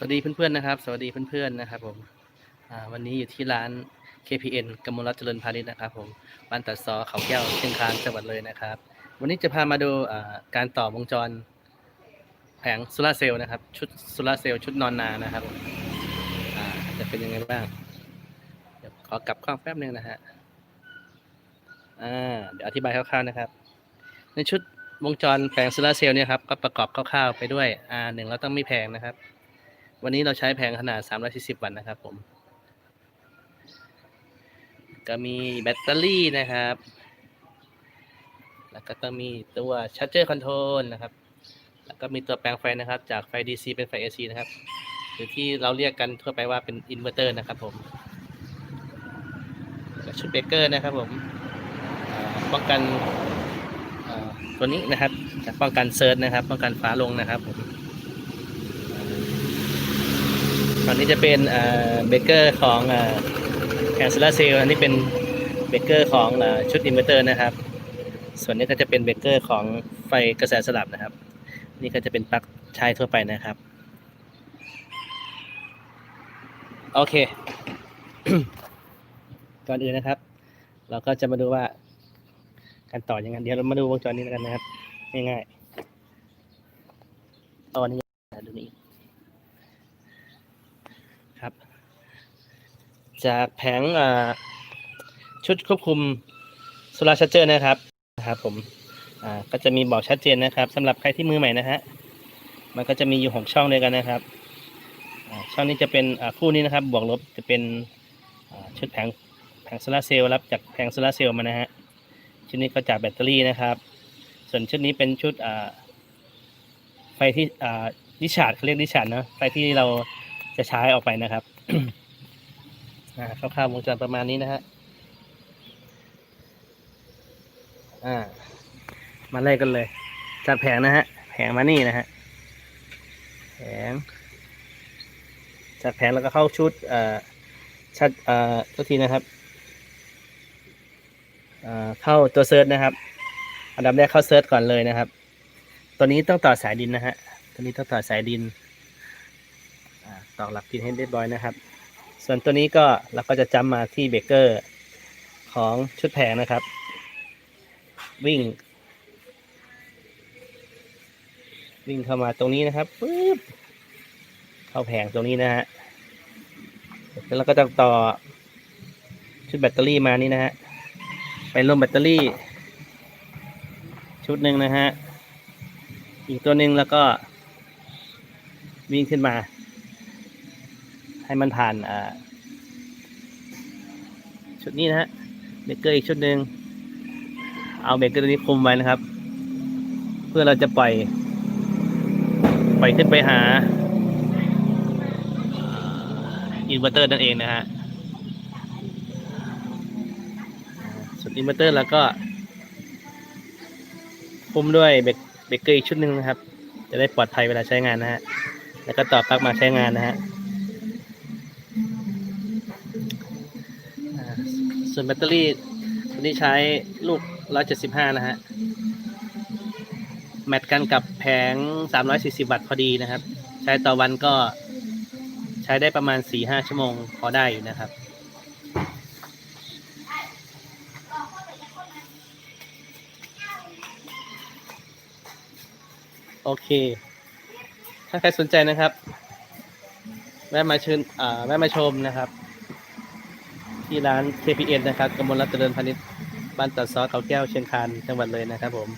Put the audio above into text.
สวัสดีเพื่อนๆนะครับ สวัสดีเพื่อนๆนะครับผมวันนี้อยู่ที่ร้าน KPN กมลรัตเจริญพาณิชย์นะครับผมบ้านตัดซอเขาแก้วเชียงคานจังหวัดเลยนะครับ วันนี้จะพามาดูการต่อวงจร แผงโซลาร์เซลล์นะครับ ชุดโซลาร์เซลล์ชุดนอนนานะครับจะเป็นยังไงบ้างเดี๋ยวขอกลับกล้องแป๊บนึงนะฮะเดี๋ยวอธิบายคร่าวๆนะครับ ในชุดวงจรแผงโซลาร์เซลล์เนี่ยครับก็ประกอบคร่าวๆไปด้วยอ่าหนึ่งเราต้องมีแผงนะครับ วันนี้เราใช้แผงขนาด 340 วัตต์นะครับผม ก็มีแบตเตอรี่นะครับ แล้วก็ต้องมีตัวชาร์จเจอร์คอนโทรลนะครับ แล้วก็มีตัวแปลงไฟนะครับ จากไฟ DC เป็นไฟ AC นะครับ หรือที่เราเรียกกันทั่วไปว่าเป็นอินเวอร์เตอร์นะครับผมชุดเบรกเกอร์นะครับผมป้องกันตัวนี้นะครับป้องกันเซิร์ชนะครับ ป้องกันฟ้าลงนะครับผม ฝั่งนี้จะเป็นเบเกอร์ของแผงโซลาร์เซลอันนี้เป็นเบเกอร์ของชุดอินเวอร์เตอร์นะครับ ส่วนนี้ก็จะเป็นเบเกอร์ของไฟกระแสสลับนะครับ นี่ก็จะเป็นปลั๊กใช้ทั่วไปนะครับ โอเค ก่อนอื่นนะครับ เราก็จะมาดูว่าการต่อยังไงเดี๋ยวเรามาดูวงจรนี้แล้วกันนะครับ ง่ายๆเอนนี้ ครับ จากแผงชุดควบคุมโซลาร์ชาร์เจอร์นะครับนะครับผมก็จะมีบอกชัดเจนนะครับสำหรับใครที่มือใหม่นะฮะมันก็จะมีอยู่หกช่องด้วยกันนะครับช่องนี้จะเป็นคู่นี้นะครับ บวกลบจะเป็นชุดแผงแผงโซลาร์เซลล์รับจากแผงโซลาร์เซลล์มานะฮะชุดนี้ก็จากแบตเตอรี่นะครับ ส่วนชุดนี้เป็นชุดไฟที่อ่าดิชาร์ดเขาเรียกดิชาร์ดเนาะไฟที่เรา จะใช้ออกไปนะครับอ่าคร่าวๆวงจรประมาณนี้นะฮะอ่า มาไล่กันเลยจากแผงนะฮะ แผงมานี่นะฮะ แผงจากแผงแล้วก็เข้าชุดเอ่อชัดเอ่อตัวทีนะครับเอ่อเข้าตัวเซิร์ชนะครับ อันดับแรกเข้าเซิร์ชก่อนเลยนะครับ ตัวนี้ต้องต่อสายดินนะฮะ ตัวนี้ต้องต่อสายดิน ตอกหลักดินให้เรียบร้อยนะครับ ส่วนตัวนี้ก็เราก็จะจำมาที่เบเกอร์ของชุดแผงนะครับ วิ่ง วิ่งเข้ามาตรงนี้นะครับปึ๊บเข้าแผงตรงนี้นะฮะแล้วเราก็จะต่อชุดแบตเตอรี่มานี่นะฮะไปลงแบตเตอรี่ ชุดหนึ่งนะฮะอีกตัวหนึ่งแล้วก็วิ่งขึ้นมา ให้มันผ่านชุดนี้นะฮะเบรกเกอร์อีกชุดหนึ่งเอาเบรกเกอร์ตัวนี้คุมไว้นะครับ เพื่อเราจะปล่อย ปล่อยขึ้นไปหาอินเวอร์เตอร์นั่นเองนะฮะส่วนอินเวอร์เตอร์แล้วก็คุมด้วยเบรกเบรกเกอร์อีกชุดหนึ่งนะครับ จะได้ปลอดภัยเวลาใช้งานนะฮะแล้วก็ต่อปลั๊กมาใช้งานนะฮะ ส่วนแบตเตอรี่ตัวนี้ใช้ลูก 175 นะฮะ แมทกันกับแผง 340 วัตต์พอดีนะครับ ใช้ต่อวันก็ใช้ได้ประมาณ 4-5 ชั่วโมงพอได้อยู่นะครับโอเค ถ้าใครสนใจนะครับ แวะมาชิญอ่าแวะมาชมนะครับ ที่ร้าน KPN นะครับกมลรัตน์เจริญพาณิชย์บ้านตัดซอเขาแก้วเชียงคานจังหวัดเลยนะครับผม